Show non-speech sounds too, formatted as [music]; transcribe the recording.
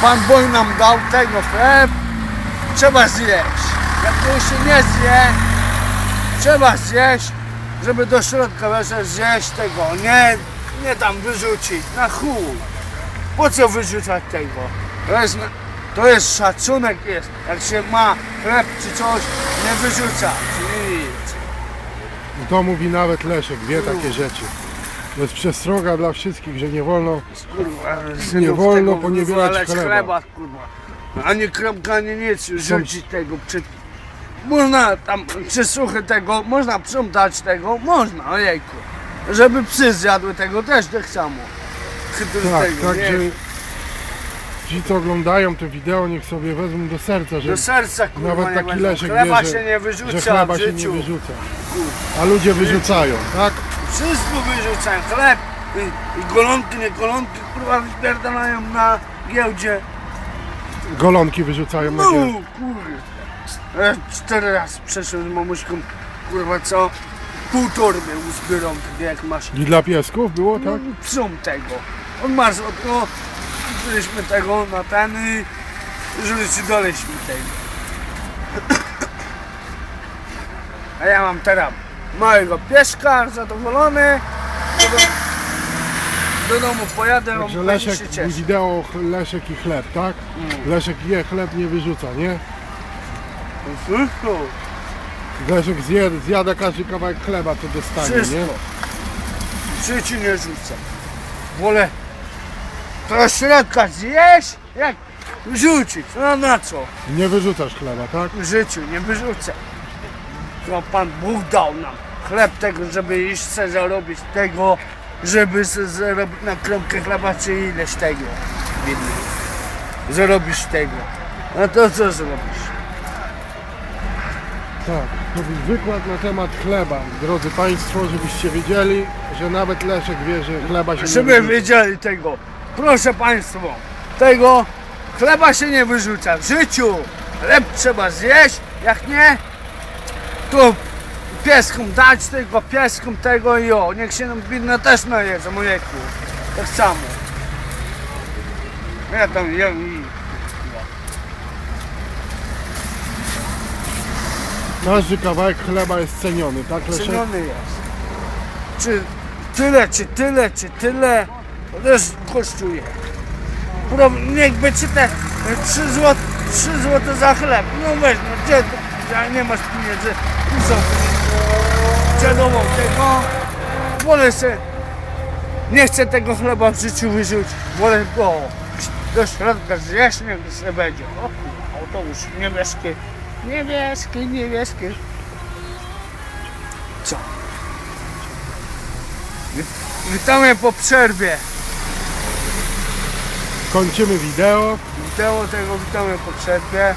Pan Bóg nam dał tego chleb, trzeba zjeść. Jak go się nie zje, trzeba zjeść, żeby do środka weszła zjeść tego, nie, nie tam wyrzucić, na chuj. Po co wyrzucać tego? To jest, to jest szacunek jest, jak się ma chleb czy coś, nie wyrzuca. Nic. To mówi nawet Leszek, wie takie rzeczy. To jest przestroga dla wszystkich, że nie wolno. Kurwa, Nie wolno wywalać chleba. chleba kurwa. Ani kromka, ani nic, rzucić tego przed... Można tam przysłuchy tego, można sprzątać tego, można, ojejku. Żeby psy zjadły tego też tak samo. Z Tak, tego, także nie? ci co oglądają to wideo niech sobie wezmą do serca, że, Do serca kurwa Nawet nie taki będą. Leszek Chleba wie, że- się nie że wyrzuca chleba w się nie wyrzuca. A ludzie wyrzucają, tak? Wszystko wyrzucają, chleb i, golonki, nie golonki, kurwa wypierdalają na giełdzie. Golonki wyrzucają na No. Ja cztery razy przeszłem z mamuśką, kurwa co? Pół torby uzbieram, tak jak masz. I dla piesków było, No, tak? psom tego. On masz od no, wzięliśmy tego na ten i doleśmy tego. [coughs] A ja mam teraz małego pieska, zadowolony. Do, do, do domu pojadę, on Także się cieszył. wideo Leszek i chleb, tak? Mm. Leszek je, chleb nie wyrzuca, nie? Wszystko, Leszek zje, zjada każdy kawałek chleba, co dostanie, nie? wszystko. W życiu nie rzucę. Wolę środka zjeść, jak rzucić. No na co? Nie wyrzucasz chleba, tak? w życiu nie wyrzucę. To Pan Bóg dał nam chleb tego, żeby iść se zarobić tego, żeby se zarobić na kromkę chleba czy ileś tego. Biedny. Zarobisz tego. A to co zrobisz? Tak, to był wykład na temat chleba, drodzy Państwo, żebyście wiedzieli, że nawet Leszek wie, że chleba się nie Żeby wyrzuca. wiedzieli tego. Proszę Państwa, tego chleba się nie wyrzuca. W życiu chleb trzeba zjeść, jak nie, to pieskom dać tego, pieskom tego i o, niech się nam winna też najedzą, mojejku. Tak samo. Ja tam jem i... Każdy kawałek chleba jest ceniony, tak Leszek? Ceniony jest. Czy tyle, czy tyle, czy tyle, to też kosztuje. Pro, niechby ci te 3 zł, 3 zł za chleb. No weź, no gdzie to, ja nie masz pieniędzy, tu są dziadową tego, wolę se, nie chcę tego chleba w życiu wyrzucić, wolę go do środka zjeść, niech se będzie. O autobus niebieski, niebieski, niebieski. Co? Wi- Witamy po przerwie. Kończymy wideo. Wideo tego witamy po przerwie.